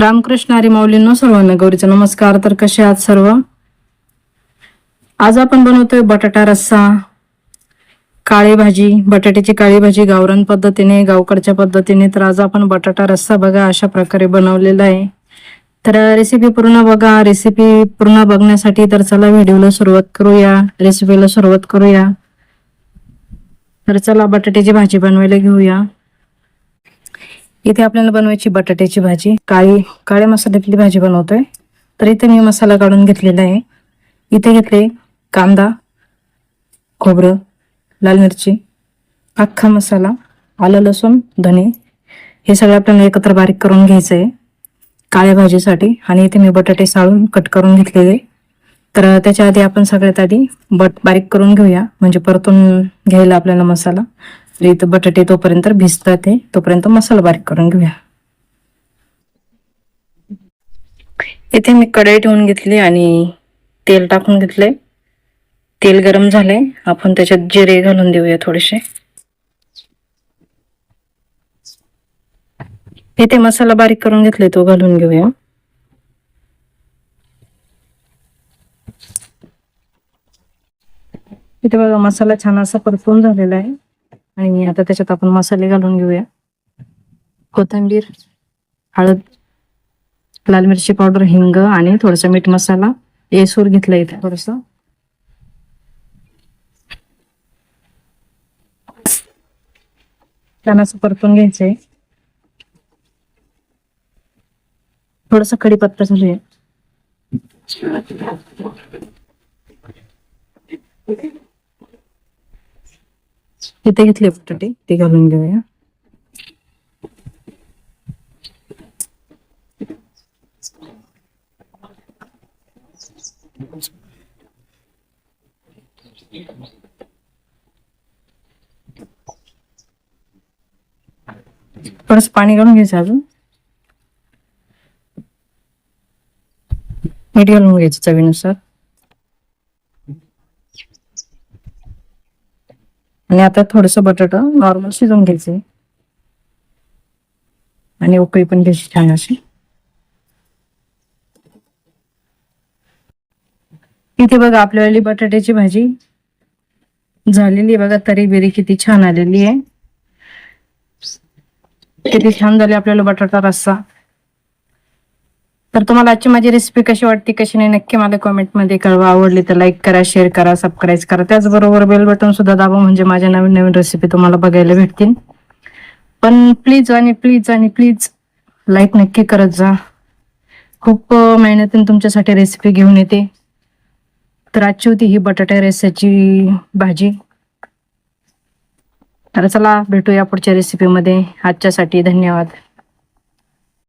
रामकृष्ण हरी माऊलींनो सर्वांना गौरीचा नमस्कार. तर कसे आहात सर्व? आज आपण बनवतोय बटाटा रस्सा काळी भाजी बटाट्याची काळी भाजी गावरान पद्धतीने गावकडच्या पद्धतीने. तर आज आपण बटाटा रस्सा बघा अशा प्रकारे बनवलेला आहे. तर रेसिपी पूर्ण बघा रेसिपी पूर्ण बघण्यासाठी तर चला व्हिडिओला सुरुवात करूया रेसिपीला सुरुवात करूया. तर चला बटाट्याची भाजी बनवायला घेऊया. इथे आपल्याला बनवायची बटाट्याची भाजी काळी काळ्या मसाल्यातली भाजी बनवतोय. तर इथे मी मसाला काढून घेतलेला आहे. इथे घेतले कांदा खोबरं लाल मिरची अख्खा मसाला आलं लसूण धने. हे सगळं आपल्याला एकत्र बारीक करून घ्यायचं आहे काळ्या भाजीसाठी. आणि इथे मी बटाटे साळून कट करून घेतलेले. तर त्याच्या आधी आपण सगळ्यात आधी बट बारीक करून घेऊया. म्हणजे परतून घ्यायला आपल्याला मसाला. इथं बटाटे तोपर्यंत भिजतात ते. तोपर्यंत मसाला बारीक करून घेऊया. इथे मी कढई ठेवून घेतली आणि तेल टाकून घेतले तेल गरम झाले आपण त्याच्यात जिरे घालून देऊया थोडेसे. इथे मसाला बारीक करून घेतले तो घालून घेऊया. इथे बघा मसाला छान असा परतून झालेला आहे. आणि आता त्याच्यात आपण मसाले घालून घेऊया. कोथिंबीर हळद लाल मिरची पावडर हिंग आणि थोडासा मीठ मसाला. येसूर घेतला इथे थोडस. छान असं परतून घ्यायचंय. थोडासा कढीपत्ता घालूया इथे घेतले बटाटे. ते घालून घेऊया. थोडस पाणी घालून घ्यायचं अजून. मीठ घालून घ्यायचं चवीनुसार. आणि आता थोडस बटाटा नॉर्मल शिजवून घ्यायचे. आणि उकळी पण घ्यायची छान अशी. इथे बघा आपल्याला बटाट्याची भाजी झालेली आहे बघा. तरी बिरी किती छान आलेली आहे. किती छान झाली आपल्याला बटाटा रस्सा. तर तुम्हाला आजची माझी रेसिपी कशी वाटते कशी नाही नक्की मला कमेंटमध्ये कळवा. आवडली तर लाईक करा शेअर करा सबस्क्राईब करा. त्याचबरोबर बेल बटन सुद्धा दाबा म्हणजे माझ्या नवीन नवीन रेसिपी तुम्हाला बघायला भेटतील. पण प्लीज आणि प्लीज आणि प्लीज लाईक नक्की करत जा. खूप मेहनतीने तुमच्यासाठी रेसिपी घेऊन येते. तर आजची होती ही बटाटा रेसाची भाजी. तर चला भेटूया पुढच्या रेसिपीमध्ये आजच्यासाठी धन्यवाद.